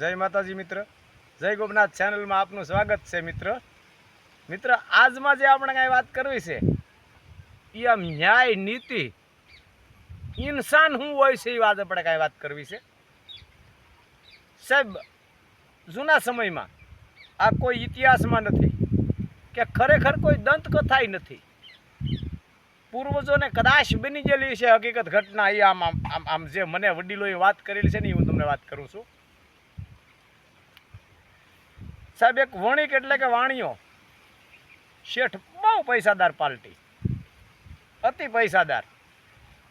જય માતાજી મિત્ર. જય ગોપનાથ ચેનલમાં આપનું સ્વાગત છે મિત્ર. મિત્ર, આજમાં જે આપણે કાંઈ વાત કરવી છે એ આમ ન્યાય, નીતિ, ઇન્સાન શું હોય છે એ વાત આપણે કાંઈ વાત કરવી છે? સાહેબ, જૂના સમયમાં આ કોઈ ઇતિહાસમાં નથી કે ખરેખર કોઈ દંતકથાય નથી. પૂર્વજોને કદાચ બની ગયેલી છે હકીકત ઘટના એ આમ આમ આમ જે મને વડીલોએ વાત કરેલી છે ને એ હું તમને વાત કરું છું. સાહેબ, એક વણિક એટલે કે વાણિયો શેઠ બહુ પૈસાદાર પાર્ટી અતિ પૈસાદાર.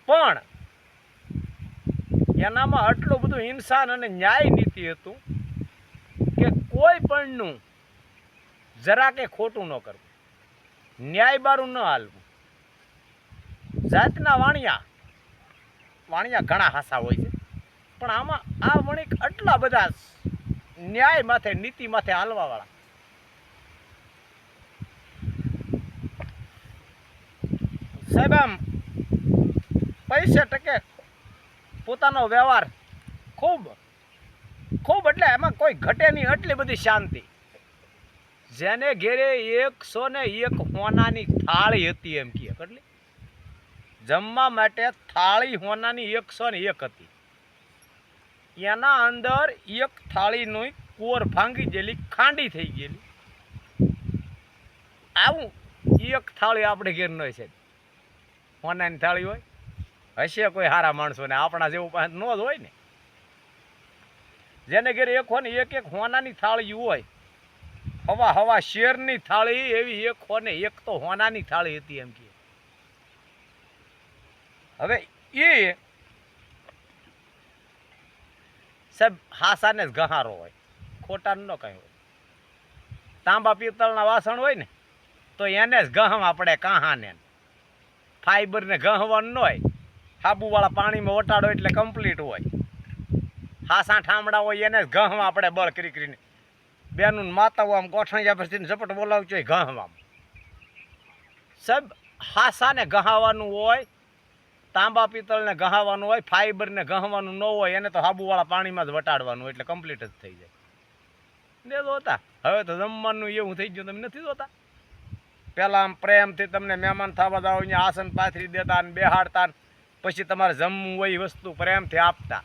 પણ એનામાં આટલું બધું ઇન્સાન અને ન્યાય નીતિ હતું કે કોઈ પણનું જરા કે ખોટું ન કરવું. ન્યાય બારું ન હાલવું. જાતના વાણિયા વાણિયા ઘણા હાસા હોય છે. પણ આમાં આ વણિક આટલા બધા ન્યાય માથે, નીતિ માથે હાલવાવાળા. સાહેબ, આમ પૈસે ટકે પોતાનો વ્યવહાર ખૂબ ખૂબ એટલે એમાં કોઈ ઘટે નહીં એટલી બધી શાંતિ. જેને ઘેરે એકસો ને એક હોનાની થાળી હતી એમ કહે, કેટલી? જમવા માટે થાળી હોનાની એકસો ને એક હતી. એના અંદર એક થાળીનું કોર ભાંગી ગયેલી, ખાંડી થઈ ગયેલી. આવું એક થાળી આપણે ઘેર ન છે. હોનાની થાળી હોય, હશે કોઈ સારા માણસો ને આપણા જેવું પાસે ન જ હોય ને. જેને ઘેર એક હોય ને, એક એક હોનાની થાળી હોય. હવા હવા શેરની થાળી, એવી એક હોને એક તો હોનાની થાળી હતી એમ કે. હવે એ સાહેબ, હાસાને જ ગહારો હોય. ખોટાનું ન કંઈ હોય. તાંબા પિત્તળના વાસણ હોય ને, તો એને જ ગહમ આપણે કાહાને. ફાઈબરને ગહવાનું ન હોય. સાબુવાળા પાણીમાં ઓટાડો એટલે કમ્પ્લીટ હોય. હાસા ઠામડા હોય, એને જ ગહમ આપણે બળ કરી કરીને. બેનું માતાઓ આમ ગોઠણિયા પરથી ઝપટ બોલાવજો હોય આમ. સાહેબ, હાસાને ગહાવાનું હોય તાંબા પિત્તળને ગહાવાનું હોય, ફાઈબરને ગહવાનું ન હોય, એને તો હાબુવાળા પાણીમાં જ વટાડવાનું એટલે કમ્પ્લીટ જ થઈ જાય. ને જોતા. હવે તો જમવાનું એવું થઈ ગયું, તમે નથી જોતા? પહેલાં આમ પ્રેમથી તમને મહેમાન થવા દાવ અહીંયા આસન પાથરી દેતા ને બેહાડતા પછી તમારે જમવું હોય એ વસ્તુ પ્રેમથી આપતા.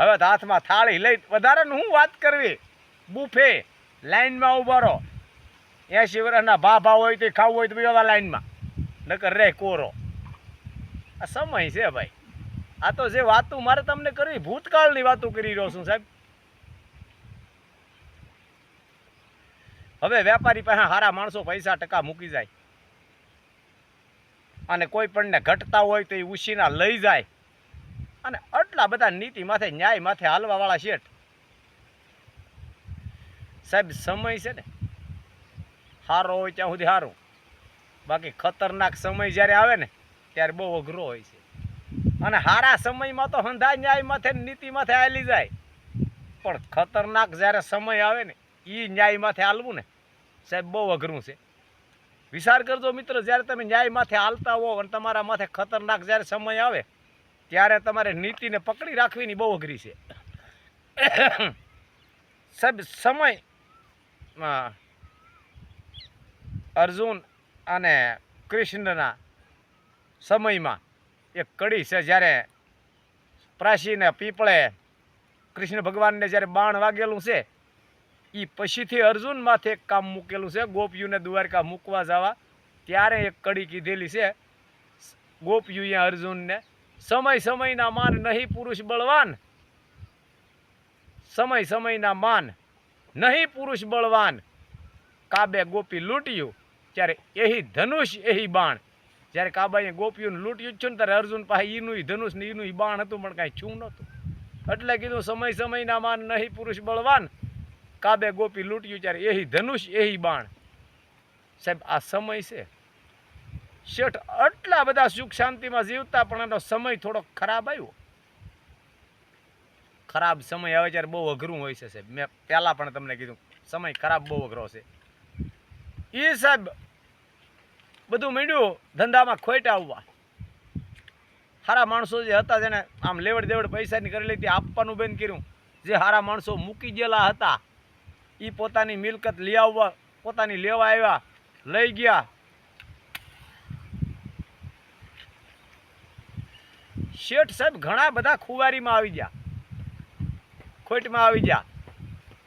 હવે તો હાથમાં થાળી લઈ, વધારે હું વાત કરવી. બુફે, લાઈનમાં ઊભા રહો. એંશી વર્ષના ભા ભાવ હોય તો ખાવું હોય તો બીજા લાઈનમાં. નકર રે કોરો. આ સમય છે ભાઈ. આ તો જે વાતું મારે તમને કરવી, ભૂતકાળની વાતો કરી રહ્યો છું સાહેબ. હવે વેપારી પાસે સારા માણસો પૈસા ટકા મૂકી જાય. અને કોઈ પણને ઘટતા હોય તો એ ઉછીના લઈ જાય. અને આટલા બધા નીતિ માથે, ન્યાય માથે હાલવાવાળા શેઠ. સાહેબ, સમય છે ને. સારો હોય ત્યાં સુધી સારું બાકી ખતરનાક સમય જ્યારે આવે ને ત્યારે બહુ અઘરો હોય છે. અને સારા સમયમાં તો હંધા ન્યાય માથે નીતિ માથે હાલી જાય. પણ ખતરનાક જ્યારે સમય આવે ને એ ન્યાય માથે હાલવું ને, સાહેબ બહુ અઘરું છે. વિચાર કરજો મિત્ર, જ્યારે તમે ન્યાય માથે હાલતા હો અને તમારા માથે ખતરનાક જ્યારે સમય આવે, ત્યારે તમારે નીતિને પકડી રાખવીની બહુ અઘરી છે. સાહેબ, સમય અર્જુન અને કૃષ્ણના સમયમાં એક કડી છે જ્યારે પ્રાચીને પીપળે કૃષ્ણ ભગવાનને જ્યારે બાણ વાગેલું છે એ પછીથી અર્જુન માથે એક કામ મૂકેલું છે, ગોપીઓને દ્વારકા મૂકવા જવા. ત્યારે એક કડી કીધેલી છે ગોપીઓએ અર્જુનને, સમય સમયના માન નહીં પુરુષ બળવાન. સમય સમયના માન નહીં પુરુષ બળવાન. કાબે ગોપી લૂંટ્યું, ત્યારે એહી ધનુષ, એહી બાણ. જ્યારે કાબાએ ગોપીઓને લૂંટ્યું છે ને ત્યારે અર્જુન પાસે ઈનું ધનુષ ને ઈનું બાણ હતું, પણ કાંઈ છું નહોતું. એટલે કીધું, સમય સમયના માન નહીં પુરુષ બળવાન. કાબે ગોપી લૂંટ્યું ત્યારે એહી ધનુષ, એહી બાણ. સાહેબ, આ સમય છે. શેઠ, આટલા બધા સુખ શાંતિમાં જીવતા પણ એનો સમય થોડો ખરાબ આવ્યો. ખરાબ સમય આવે ત્યારે બહુ અઘરું હોય છે સાહેબ. મેં પહેલાં પણ તમને કીધું, સમય ખરાબ બહુ અઘરો છે. એ સાહેબ બધું મીંડ્યું, ધંધામાં ખોટ આવવા. સારા માણસો જે હતા જેને આમ લેવડ દેવડ પૈસાની કરી લીધી, આપવાનું બંધ કર્યું. જે સારા માણસો મૂકી ગયેલા હતા એ પોતાની મિલકત લઈ આવવા, પોતાની લેવા આવ્યા, લઈ ગયા. શેઠ સાહેબ ઘણા બધા ખુવારીમાં આવી ગયા. ખોટમાં આવી ગયા.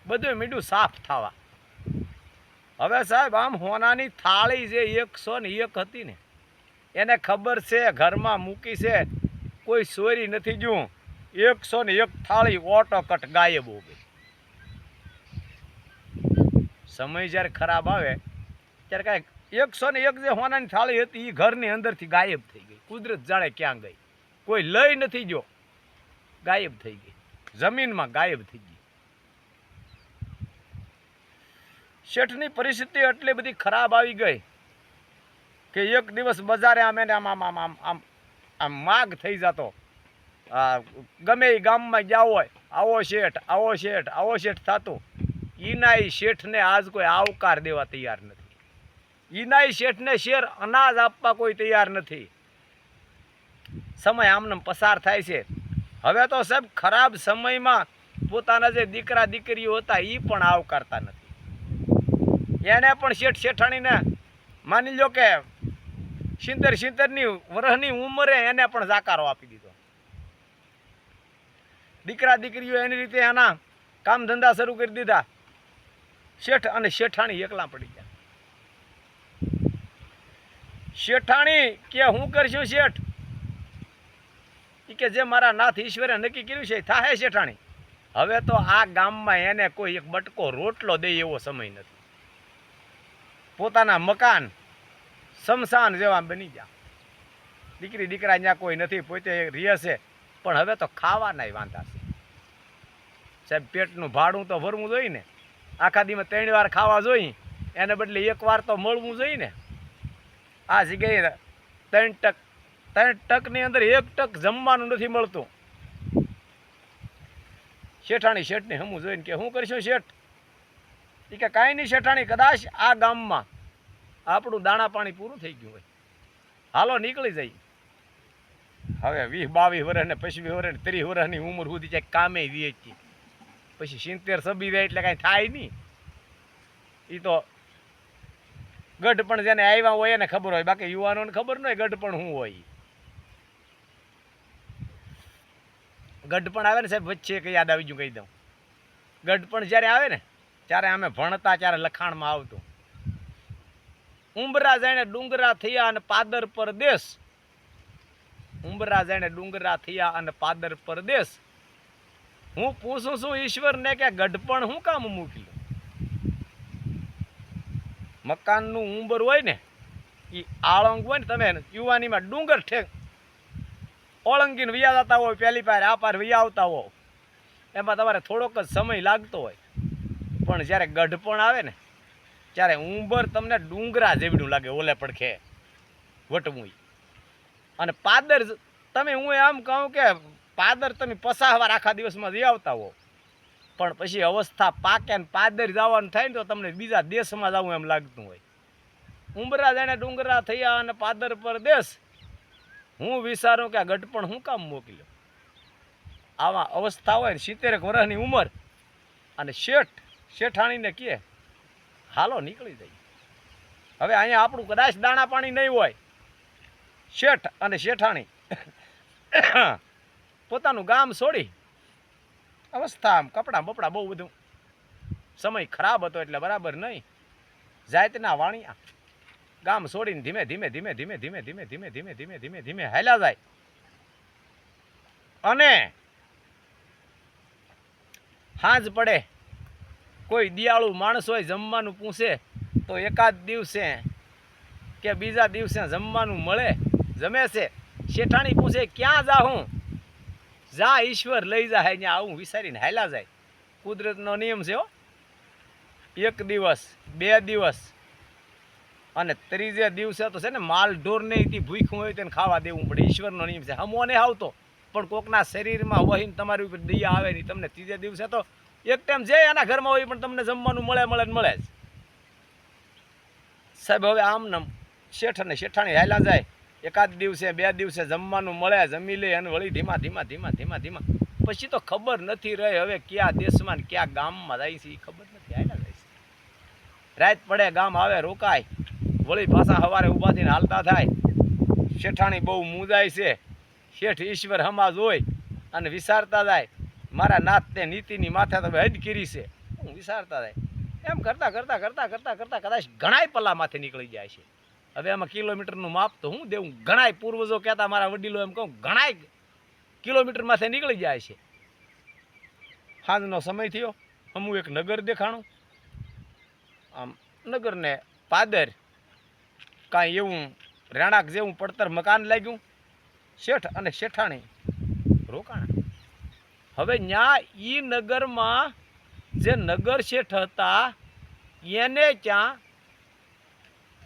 બધું મીઠું સાફ થવા. હવે સાહેબ, આમ હોનાની થાળી જે એકસો ને એક હતી ને, એને ખબર છે, ઘરમાં મૂકી છે, કોઈ સોરી નથી જોઉં. એકસો ને એક થાળી ઓટો કટ ગાયબ હો ગઈ. સમય જ્યારે ખરાબ આવે, ત્યારે કાંઈક એકસો ને એક જે હોનાની થાળી હતી એ ઘરની અંદરથી ગાયબ થઈ ગઈ. કુદરત જાણે ક્યાં ગઈ. કોઈ લઈ નથી જો ગાયબ થઈ ગઈ. જમીનમાં ગાયબ થઈ ગઈ. શેઠની પરિસ્થિતિ એટલી બધી ખરાબ આવી ગઈ કે એક દિવસ બજારે આમ એને આમ આમ આમ આમ આમ આમ માગ થઈ જતો. ગમે એ ગામમાં ગયા હોય, આવો શેઠ આવો શેઠ આવો શેઠ થતું. ઈના ઈ શેઠને આજ કોઈ આવકાર દેવા તૈયાર નથી. ઈના ઈ શેઠને શેર અનાજ આપવા કોઈ તૈયાર નથી. સમય આમને પસાર થાય છે. હવે તો સાહેબ ખરાબ સમયમાં પોતાના જે દીકરા દીકરીઓ હતા એ પણ આવકારતા નથી. એને પણ શેઠ શેઠાણીને માની લો કે સિત્તેર સિત્તેરની વર્ષની ઉંમરે એને પણ જાકારો આપી દીધો. દીકરા દીકરીઓ એની રીતે એના કામ ધંધા શરૂ કરી દીધા. શેઠ અને શેઠાણી એકલા પડી ગયા. શેઠાણી કે હું કરશું શેઠ? કે જે મારા નાથ ઈશ્વરે નક્કી કર્યું છે થાય શેઠાણી. હવે તો આ ગામમાં એને કોઈ એક બટકો રોટલો દે એવો સમય નથી. પોતાના મકાન શમશાન જેવા બની ગયા. દીકરી દીકરા ત્યાં કોઈ નથી, પોતે રહે છે, પણ હવે તો ખાવાનાય વાંધા છે. સાહેબ, પેટનું ભાડું તો ભરવું જોઈએ ને. આખા દીમાં ત્રણ વાર ખાવા જોઈએ, એને બદલે એક વાર તો મળવું જોઈએ ને. આ જગ્યાએ ત્રણ ટક, ત્રણ ટકની અંદર એક ટક જમવાનું નથી મળતું. શેઠાણી શેઠને હમું જોઈને કે, શું કરશું શેઠ? એ કે કાંઈ નહીં શેઠાણી, કદાચ આ ગામમાં આપણું દાણા પાણી પૂરું થઈ ગયું હોય. હાલો, નીકળી જઈ હવે વીસ બાવીસ વર્ષ ને પચીસ વર્ષ ને ત્રીસ વર્ષની ઉંમર સુધી જાય કામે વેચી પછી સિત્તેર સબી જાય એટલે કાંઈ થાય નહીં. એ તો ગઢ પણ જેને આવ્યા હોય એને ખબર હોય. બાકી યુવાનોને ખબર ન હોય ગઢ પણ શું હોય. ગઢ પણ આવે ને સાહેબ, વચ્ચે કંઈ યાદ આવી ગયું કહી દઉં. ગઢ પણ જ્યારે આવે ને ત્યારે અમે ભણતા ત્યારે લખાણમાં આવતું. ઉંબરા જાણે ડુંગરા થયા અને પાદર પરદેશ ઉંબરા જાણે ડુંગરા થયા અને પાદર પરદેશ હું પૂછું છું ઈશ્વરને કે ગઢપણ હું કામ મૂક્યું? મકાનનું ઉંબર હોય ને એ આળંગ હોય ને, તમે યુવાનીમાં ડુંગર ઠેક. ઓળંગીને વિયા જતા હોય પહેલી પાર આ પાર વિયા આવતા હો એમાં તમારે થોડોક જ સમય લાગતો હોય. પણ જ્યારે ગઢપણ આવે ને, ત્યારે ઉંબર તમને ડુંગરા જેવડું લાગે, ઓલે પડખે વટવું અને પાદર તમે, હું એમ કહું કે પાદર તમે પસાહવાર આખા દિવસમાં જઈ આવતા હો. પણ પછી અવસ્થા પાકે ને પાદર જવાનું થાય ને તો તમને બીજા દેશમાં જવું એમ લાગતું હોય. ઉંબરા જાણે ડુંગરા થયા અને પાદર પર દેશ. હું વિચારું કે આ ગઢપણ હું કામ મોકલ્યો? આવા અવસ્થા હોય ને સિત્તેરેક વર્ષની ઉંમર અને શેઠ શેઠાણીને કહે હાલો નીકળી જાય હવે અહીંયા આપણું કદાચ દાણા પાણી નહીં હોય શેઠ અને શેઠાણી પોતાનું ગામ છોડી અવસ્થા આમ કપડાં બપડા બહુ બધું સમય ખરાબ હતો એટલે બરાબર નહીં જાતના વાણિયા ગામ છોડીને ધીમે ધીમે ધીમે ધીમે ધીમે ધીમે ધીમે ધીમે ધીમે ધીમે ધીમે હાલ્યા જાય અને હાંજ પડે કોઈ દિયાળુ માણસ હોય જમવાનું પૂછે, તો એકાદ દિવસે કે બીજા દિવસે જમવાનું મળે, જમે છે. શેઠાણી પૂછે, ક્યાં જા હું? જા ઈશ્વર, લઈ જાય અહીંયા આવું, વિચારીને હાલ્યા જાય. કુદરતનો નિયમ છે હો. એક દિવસ, બે દિવસ અને ત્રીજે દિવસે તો છે ને માલ ઢોર તે ભૂખ્યું હોય તેને ખાવા દેવું પડે. ઈશ્વરનો નિયમ છે. હમો નહીં આવતો. પણ કોકના શરીરમાં વહીને તમારી ઉપર દયા આવે નહીં. તમને ત્રીજે દિવસે તો એક ટાઈમ જે એના ઘરમાં હોય પણ તમને જમવાનું મળે મળે ને મળે જ. સાહેબ, હવે આમ નમ શેઠ અને શેઠાણી હાલા જાય. એકાદ દિવસે, બે દિવસે જમવાનું મળે, જમી લે અને વળી ધીમા ધીમા ધીમા ધીમા ધીમા. પછી તો ખબર નથી રહી હવે કયા દેશમાં ને કયા ગામમાં જાય છે એ ખબર નથી. હાલા જાય છે. રાત પડે, ગામ આવે, રોકાય. વળી પાછા સવારે ઊભા થઈને હાલતા થાય. શેઠાણી બહુ મુંજાય છે. શેઠ ઈશ્વર હમાજ હોય અને વિચારતા જાય. મારા નાથ તે નીતિની માથે તમે હદ કરી છે. હું વિચારતા થાય. એમ કરતા કરતા કરતા કરતા કરતા કદાચ ઘણાય પલ્લામાંથી નીકળી જાય છે. હવે એમાં કિલોમીટરનું માપ તો હું દેવું. ઘણાય પૂર્વજો કહેતા મારા વડીલો એમ કહું, ઘણાય કિલોમીટરમાંથી નીકળી જાય છે. સાંજનો સમય થયો. હું એક નગર દેખાણું. આમ નગરને પાદર કાંઈ એવું રેણાક જેવું પડતર મકાન લાગ્યું. શેઠ અને શેઠાણી રોકાણા હવે ન્યા ઈ નગરમાં જે નગર શેઠ હતા, એને ત્યાં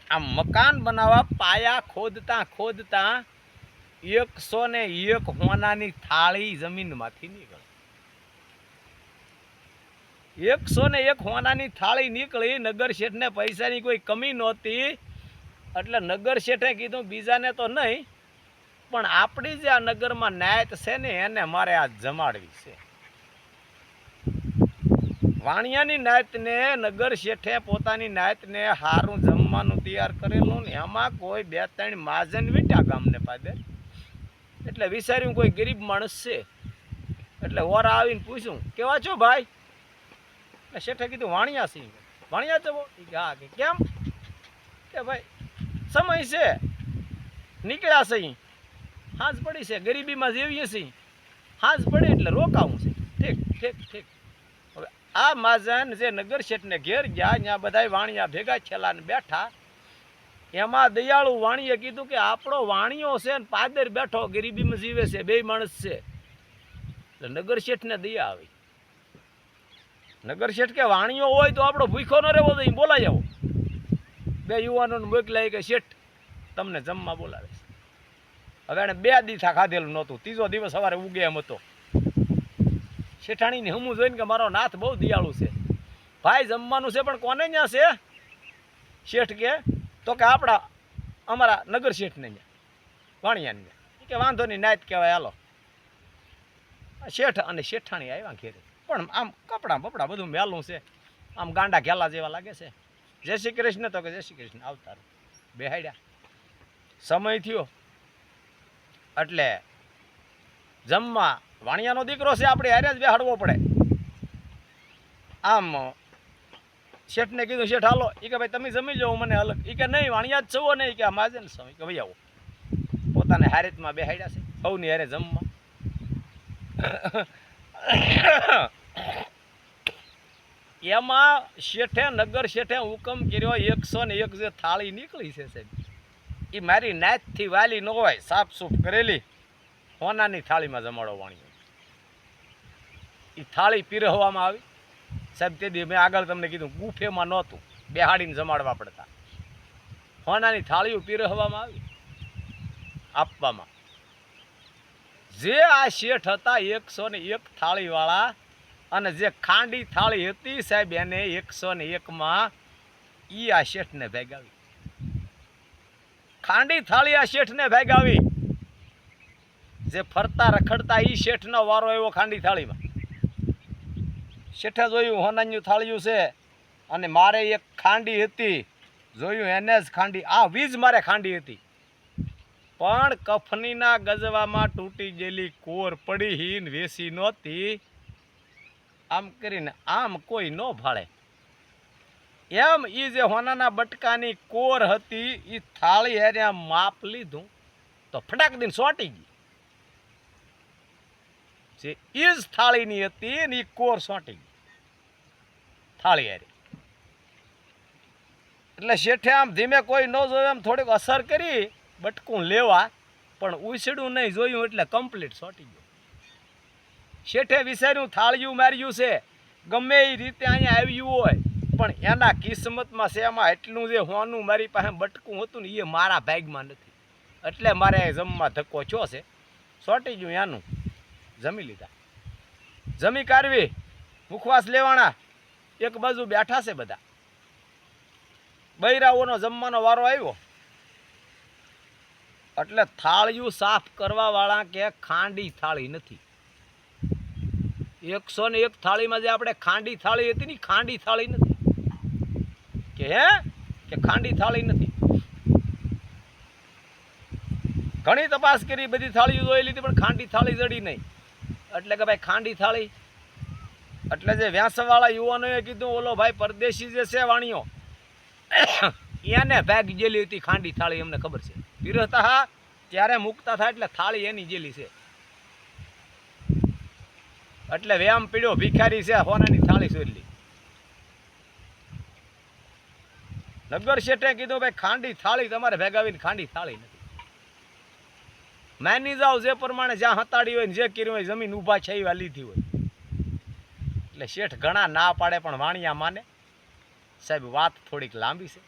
આ મકાન બનાવવા પાયા ખોદતા ખોદતા એકસો ને એક હોનાની થાળી જમીનમાંથી નીકળી. એકસો ને એક હોનાની થાળી નીકળી, નગર શેઠને પૈસાની કોઈ કમી નહોતી, એટલે નગર શેઠે કીધું બીજાને તો નહીં પણ આપણી જે આ નગરમાં નાયત છે ને એને મારે આ જમાડવી છે. વાણિયાની નાયતને નગર શેઠે પોતાની નાયતને હારું જમવાનું તૈયાર કરેલું ને એમાં કોઈ બે ત્રણ માજન વીટા ગામને પાદે એટલે વિચાર્યું કોઈ ગરીબ માણસ છે. એટલે વોરા આવીને પૂછ્યું કેવા છો ભાઈ? એટલે શેઠે કીધું, વાણિયા સિંહ વાણિયા જવો હા, કે કેમ? કે ભાઈ, સમય છે. નીકળ્યા ઈ. હાજ પડી છે, ગરીબીમાં જેવીએ છીએ. હાજ પડે એટલે રોકાવું છે. ઠીક ઠીક ઠીક. હવે આ માજન જે નગર શેઠને ઘેર ગયા ત્યાં બધાય વાણિયા ભેગા છેલ્લા બેઠા, એમાં દયાળુ વાણીએ કીધું કે આપણો વાણિયો છે ને પાદર બેઠો, ગરીબીમાં જીવે છે બે માણસ છે. એટલે નગર શેઠને દયા આવી. નગર શેઠ કે વાણીઓ હોય તો આપણો ભૂખો ન રહેવો તો બોલાઈ આવો. બે યુવાનોને મોકલાય કે શેઠ, તમને જમવા બોલાવે છે હવે એને બે દીથા ખાધેલું નહોતું. ત્રીજો દિવસ સવારે ઉગે એમ હતો. શેઠાણીને હમું જોઈને કે મારો નાથ બહુ દિયાળુ છે. ભાઈ જમવાનું છે પણ કોને ત્યાં છે? શેઠ કે, તો કે આપણા, અમારા નગર શેઠને ત્યાં વાણિયાને. કે, વાંધો નહીં, નાયત કહેવાય, હાલો. શેઠ અને શેઠાણી આવ્યા ઘેરે. પણ આમ કપડાં બપડા બધું મેલું છે. આમ ગાંડા ઘેલા જેવા લાગે છે. જય શ્રી કૃષ્ણ તો કે જય શ્રી કૃષ્ણ. આવતા. બેહાડ્યા. સમય થયો. એટલે જમવા વાણિયાનો દીકરો છે, આપણે હારે જ બેહાડવો પડે. આમ શેઠને કીધું, શેઠ, હાલો. એ કે, ભાઈ, તમે જમી જાઓ મને અલગ. એ કે, નહીં, વાણિયા જ છવો નહીં કે આ ને ઈ કે, ભાઈ, આવો. પોતાને હારેતમાં બેહાડ્યા છે, સૌની હારે જમવા. એમાં શેઠે, નગર શેઠે હુકમ કર્યો, એકસો ને એક જે થાળી નીકળી છે, સાહેબ. એ મારી નાતથી વાલી ન હોય સાફ સૂફ કરેલી. હોનાની થાળીમાં જમાડો વાણી એ થાળી પીરહવામાં આવી. સાહેબ, તે દી મેં આગળ તમને કીધું, ગુફેમાં નહોતું, બેહાડીને જમાડવા પડતા. હોનાની થાળીઓ પીરહવામાં આવી, આપવામાં. જે આ શેઠ હતા, એકસો ને એક થાળીવાળા, અને જે ખાંડી થાળી હતી, સાહેબ, એને એકસો ને એકમાં ઈ આ શેઠને ભેગાવી. ખાંડી થાળી આ શેઠને ભેગાવી. જે ફરતા રખડતા એ શેઠનો વારો આવ્યો ખાંડી થાળીમાં. શેઠે જોયું, હોનાન્યું થાળિયું છે અને મારે એક ખાંડી હતી. જોયું એને જ ખાંડી, આ વીજ મારે ખાંડી હતી. પણ કફનીના ગજવામાં તૂટી ગયેલી કોર પડી હીન વેસી નહોતી. આમ કરીને આમ કોઈ ન ભાળે. એમ એ જે હોનાના બટકાની કોર હતી એ થાળી હેરે માપ લીધું, તો ફટાક દઈને સોટી ગઈ. જે એ જ થાળીની હતી ને એ કોર સોટી ગઈ. થાળી હેરે. એટલે શેઠે આમ ધીમે કોઈ ન જોયું એમ થોડીક અસર કરી, બટકું લેવા, પણ ઉછડું નહીં, જોયું એટલે કમ્પ્લીટ સોટી ગયું. શેઠે વિચાર્યું, થાળિયું માર્યું છે. ગમે એ રીતે અહીંયા આવ્યું હોય પણ એના કિસ્મતમાં એમાં એટલું જે હોનું મારી પાસે બટકું હતું ને, એ મારા ભાગમાં નથી. એટલે મારે જમવા ધક્કો છો છે. સોટી ગયું એનું જમી લીધા. જમી કાઢવી. મુખવાસ લેવાના. એક બાજુ બેઠા છે બધા. બૈરાઓનો જમવાનો વારો આવ્યો. એટલે થાળિયું સાફ કરવા વાળા કે ખાંડી થાળી નથી. એકસો ને એક થાળીમાં જે આપણે ખાંડી થાળી હતી ને ખાંડી થાળી નથી. કે હે? કે ખાંડી થાળી નથી. ઘણી તપાસ કરી, બધી થાળીઓ જોઈ લીધી, પણ ખાંડી થાળી જડી નહીં. એટલે કે ભાઈ ખાંડી થાળી. એટલે જે વ્યાસવાળા યુવાનોએ કીધું, ઓલો ભાઈ પરદેશી જે છે વાણીઓ એને ભાગ જેલી હતી ખાંડી થાળી અમને ખબર છે. હા, ત્યારે મુકતા થાય એટલે થાળી એની જેલી છે. એટલે વ્યામ પીડ્યો, ભિખારી છે, હોનાની થાળી સોરલી નગર શેઠે કીધું, ભાઈ, ખાંડી થાળી તમારે ભેગાવીને ખાંડી થાળી નથી. માની જાઓ જે પ્રમાણે જ્યાં હતાડી હોય ને જે કર્યું હોય, જમીન ઊભા છે એવા લીધી હોય. એટલે શેઠ ઘણા ના પાડે, પણ વાણિયા માને. સાહેબ, વાત થોડીક લાંબી છે.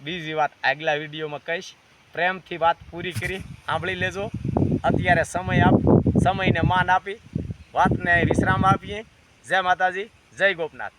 બીજી વાત આગલા વિડીયોમાં કહીશ. પ્રેમથી વાત પૂરી કરી, સાંભળી લેજો. અત્યારે સમય આપ, સમયને માન આપી. વાતને વિશ્રામ આપીએ. જય માતાજી, જય ગોપનાથ.